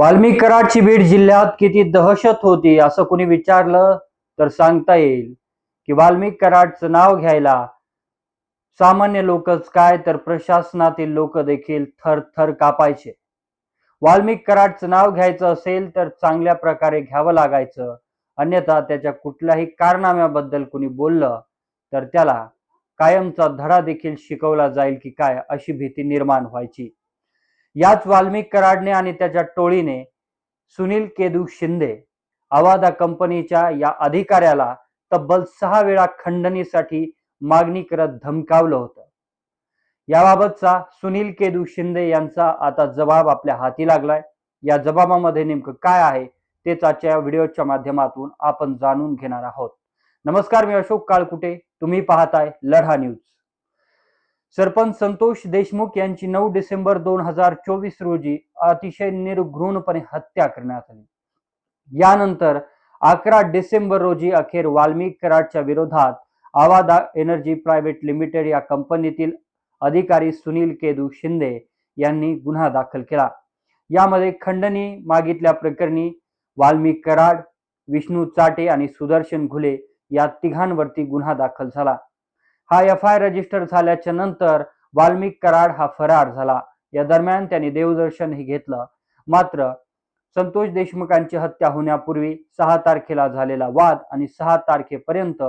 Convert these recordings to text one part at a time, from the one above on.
वाल्मिक कराडची बीड जिल्ह्यात किती दहशत होती असं कुणी विचारलं तर सांगता येईल की वाल्मिक कराडचं नाव घ्यायला सामान्य लोकच काय तर प्रशासनातील लोक देखील थर थर कापायचे. वाल्मिक कराडचं नाव घ्यायचं असेल तर चांगल्या प्रकारे घ्यावं लागायचं. अन्यथा त्याच्या कुठल्याही कारनाम्याबद्दल कुणी बोललं तर त्याला कायमचा धडा देखील शिकवला जाईल की काय अशी भीती निर्माण व्हायची. याच वाल्मिक कराडने आणि त्याच्या टोळीने सुनील केदू शिंदे अवादा कंपनीच्या या अधिकाऱ्याला तब्बल सहा वेळा खंडणीसाठी मागणी करत धमकावलं होतं. याबाबतचा सुनील केदू शिंदे यांचा आता जबाब आपल्या हाती लागलाय. या जबाबामध्ये नेमकं काय आहे तेच आजच्या व्हिडिओच्या माध्यमातून आपण जाणून घेणार आहोत. नमस्कार मी अशोक काळकुटे. तुम्ही पाहताय लढा न्यूज. सरपंच संतोष देशमुख यांची नऊ डिसेंबर दोन हजार चोवीस रोजी अतिशय निर्घृणपणे हत्या करण्यात आली. यानंतर अकरा डिसेंबर रोजी अखेर वाल्मिक कराडच्या विरोधात आवादा एनर्जी प्रायव्हेट लिमिटेड या कंपनीतील अधिकारी सुनील केदू शिंदे यांनी गुन्हा दाखल केला. यामध्ये खंडणी मागितल्या प्रकरणी वाल्मिक कराड विष्णू चाटे आणि सुदर्शन घुले या तिघांवरती गुन्हा दाखल झाला. हा एफ आय रजिस्टर झाल्याच्यानंतर वाल्मिक कराड हा फरार झाला. या दरम्यान त्यांनी देवदर्शनही घेतलं. मात्र संतोष देशमुखांची हत्या होण्यापूर्वी सहा तारखेला झालेला वाद आणि सहा तारखेपर्यंत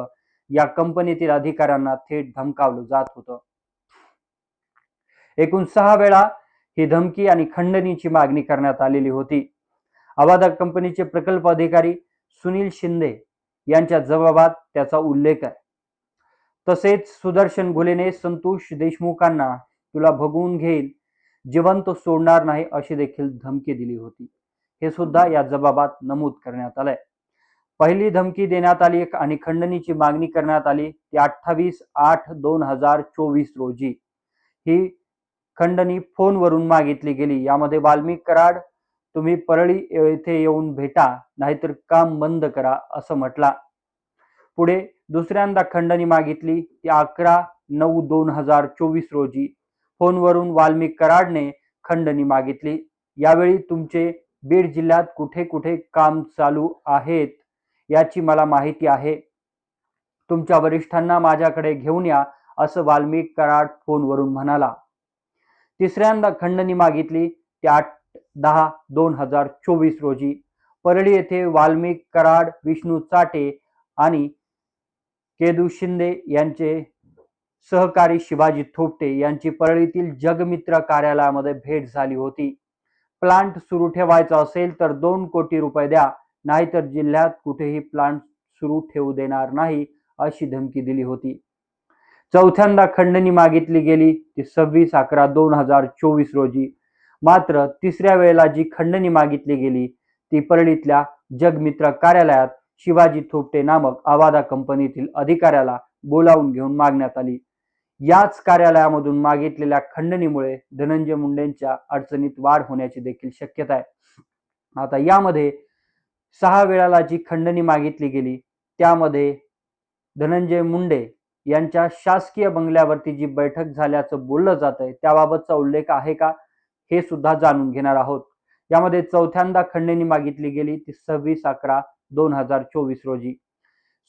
या कंपनीतील अधिकाऱ्यांना थेट धमकावलं जात होतं. एकूण सहा वेळा ही धमकी आणि खंडणीची मागणी करण्यात आलेली होती. अवादा कंपनीचे प्रकल्प अधिकारी सुनील शिंदे यांच्या जबाबात त्याचा उल्लेख आहे. तसेच सुदर्शन घुलेने संतोष देशमुखांना तुला भगवून घेईल. जिवंत सोडणार नाही अशी देखील धमकी दिली होती. हे सुद्धा या जबाबात नमूद करण्यात आलंय. पहिली धमकी देण्यात आली आणि खंडणीची मागणी करण्यात आली ती अठ्ठावीस आठ दोन हजार चोवीस रोजी. ही खंडणी फोनवरून मागितली गेली. यामध्ये वाल्मिक कराड तुम्ही परळी येथे येऊन भेटा नाहीतर काम बंद करा असं म्हटला. पुढे दुसऱ्यांदा खंडणी मागितली. ती अकरा नऊ दोन हजार चोवीस रोजी फोनवरून वाल्मिक कराडने खंडणी मागितली. यावेळी तुमचे बीड जिल्ह्यात कुठे कुठे काम चालू आहेत याची मला माहिती आहे. तुमच्या वरिष्ठांना माझ्याकडे घेऊन या असं वाल्मिक कराड फोनवरून म्हणाला. तिसऱ्यांदा खंडणी मागितली. ती आठ दहा दोन हजार चोवीस रोजी परळी येथे वाल्मिक कराड विष्णू चाटे आणि केदू शिंदे यांचे सहकारी शिवाजी थोपटे यांची परळीतील जगमित्र कार्यालयामध्ये भेट झाली होती. प्लांट सुरू ठेवायचा असेल तर दोन कोटी रुपये द्या नाहीतर जिल्ह्यात कुठेही प्लांट सुरू ठेवू देणार नाही अशी धमकी दिली होती. चौथ्यांदा खंडणी मागितली गेली ती सव्वीस अकरा दोन हजार चोवीस रोजी. मात्र तिसऱ्या वेळेला जी खंडणी मागितली गेली ती परळीतल्या जगमित्र कार्यालयात शिवाजी थोपटे नामक आवादा कंपनीतील अधिकाऱ्याला बोलावून घेऊन मागण्यात आली. याच कार्यालयामधून मागितलेल्या खंडणीमुळे धनंजय मुंडेंच्या अडचणीत वाढ होण्याची देखील शक्यता आहे. आता यामध्ये सहा वेळाला जी खंडणी मागितली गेली त्यामध्ये धनंजय मुंडे यांच्या शासकीय बंगल्यावरती जी बैठक झाल्याचं बोललं जात आहे त्याबाबतचा उल्लेख आहे का? हे सुद्धा जाणून घेणार आहोत. यामध्ये चौथ्यांदा खंडणी मागितली गेली ती सव्वीस अकरा दोन हजार चोवीस रोजी.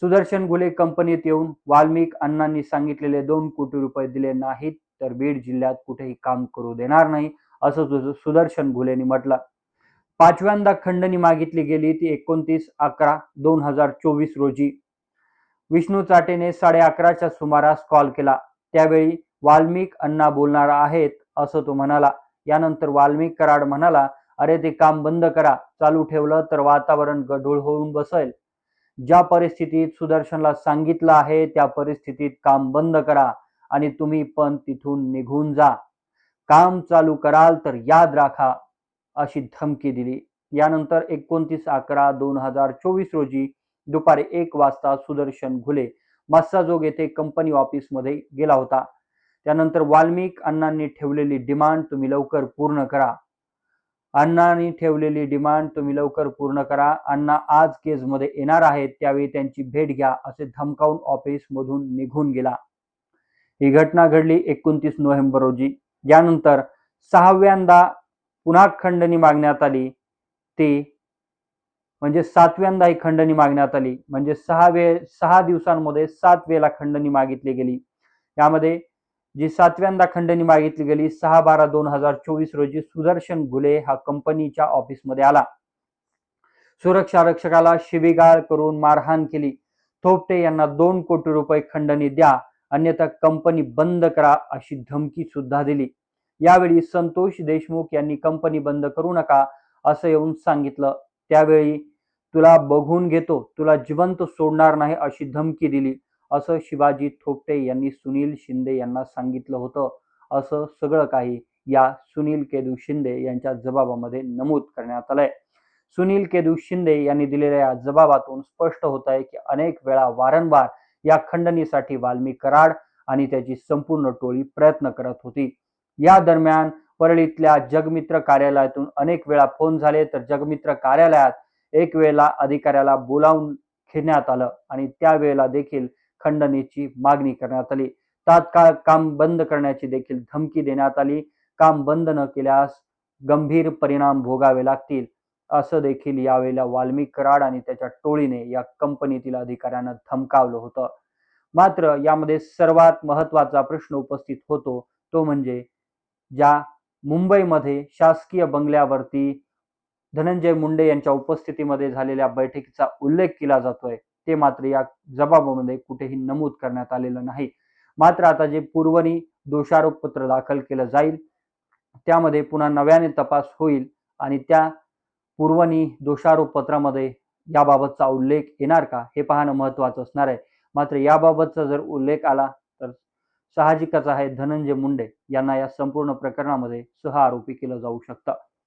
सुदर्शन गुले कंपनीत येऊन वाल्मिक अण्णांनी सांगितलेले दोन कोटी रुपये दिले नाहीत तर बीड जिल्ह्यात कुठेही काम करू देणार नाही असं सुदर्शन घुलेनी म्हटलं. पाचव्यांदा खंडणी मागितली गेली ती एकोणतीस अकरा दोन हजार चोवीस रोजी. विष्णू चाटेने साडे अकराच्या सुमारास कॉल केला. त्यावेळी वाल्मिक अण्णा बोलणार आहेत असं तो म्हणाला. यानंतर वाल्मिक कराड म्हणाला अरे ते काम बंद करा चालू ठेवलं तर वातावरण गढूळ होऊन बसेल. ज्या परिस्थितीत सुदर्शनला सांगितलं आहे त्या परिस्थितीत काम बंद करा आणि तुम्ही पण तिथून निघून जा. काम चालू कराल तर याद राखा अशी धमकी दिली. यानंतर एकोणतीस अकरा दोन हजार चोवीस रोजी दुपारी एक वाजता सुदर्शन घुले मस्साजोग येथे कंपनी ऑफिसमध्ये गेला होता. त्यानंतर वाल्मिक अण्णांनी ठेवलेली डिमांड तुम्ही लवकर पूर्ण करा. अण्णांनी ठेवलेली डिमांड तुम्ही लवकर पूर्ण करा. अण्णा आज केजमध्ये येणार आहेत त्यावेळी त्यांची भेट घ्या असे धमकावून ऑफिस मधून निघून गेला. ही घटना घडली एकोणतीस नोव्हेंबर रोजी. यानंतर सहाव्यांदा पुन्हा खंडणी मागण्यात आली. ते म्हणजे सातव्यांदा ही खंडणी मागण्यात आली. म्हणजे सहा वे सहा दिवसांमध्ये सात वेळेला खंडणी मागितली गेली. यामध्ये जी सातव्यांदा खंडणी मागितली गेली सहा बारा दोन हजार चोवीस रोजी सुदर्शन घुले हा कंपनीच्या ऑफिसमध्ये आला. सुरक्षा रक्षकाला शिवीगाळ करून मारहाण केली. थोपटे यांना दोन कोटी रुपये खंडणी द्या अन्यथा कंपनी बंद करा अशी धमकी सुद्धा दिली. यावेळी संतोष देशमुख यांनी कंपनी बंद करू नका असं येऊन सांगितलं. त्यावेळी तुला बघून घेतो तुला जिवंत सोडणार नाही अशी धमकी दिली. असं शिवाजी थोपटे यांनी सुनील शिंदे यांना सांगितलं होतं. असं सगळं काही या सुनील केदू शिंदे यांच्या जबाबामध्ये नमूद करण्यात आलंय. सुनील केदू शिंदे यांनी दिलेल्या या जबाबातून स्पष्ट होत आहे की अनेक वेळा वारंवार या खंडणीसाठी वाल्मी कराड आणि त्याची संपूर्ण टोळी प्रयत्न करत होती. या दरम्यान परळीतल्या जगमित्र कार्यालयातून अनेक वेळा फोन झाले तर जगमित्र कार्यालयात एक वेळेला अधिकाऱ्याला बोलावून घेण्यात आलं आणि त्यावेळेला देखील खंडणीची मागणी करण्यात आली. तात्काळ काम बंद करण्याची देखील धमकी देण्यात आली. काम बंद न केल्यास गंभीर परिणाम भोगावे लागतील असं देखील यावेळेला वाल्मिक कराड आणि त्याच्या टोळीने या कंपनीतील अधिकाऱ्यांना धमकावलं होतं. मात्र यामध्ये सर्वात महत्त्वाचा प्रश्न उपस्थित होतो तो म्हणजे ज्या मुंबईमध्ये शासकीय बंगल्यावरती धनंजय मुंडे यांच्या उपस्थितीमध्ये झालेल्या बैठकीचा उल्लेख केला जातोय ते मात्र या जबाबामध्ये कुठेही नमूद करण्यात आलेलं नाही. मात्र आता जे पूर्वनी दोषारोप पत्र दाखल केलं जाईल त्यामध्ये पुन्हा नव्याने तपास होईल आणि त्या पूर्वनी दोषारोप पत्रामध्ये याबाबतचा उल्लेख येणार का हे पाहणं महत्वाचं असणार आहे. मात्र याबाबतचा जर उल्लेख आला तर साहजिकच आहे धनंजय मुंडे यांना या संपूर्ण प्रकरणामध्ये सह आरोपी केलं जाऊ शकतं.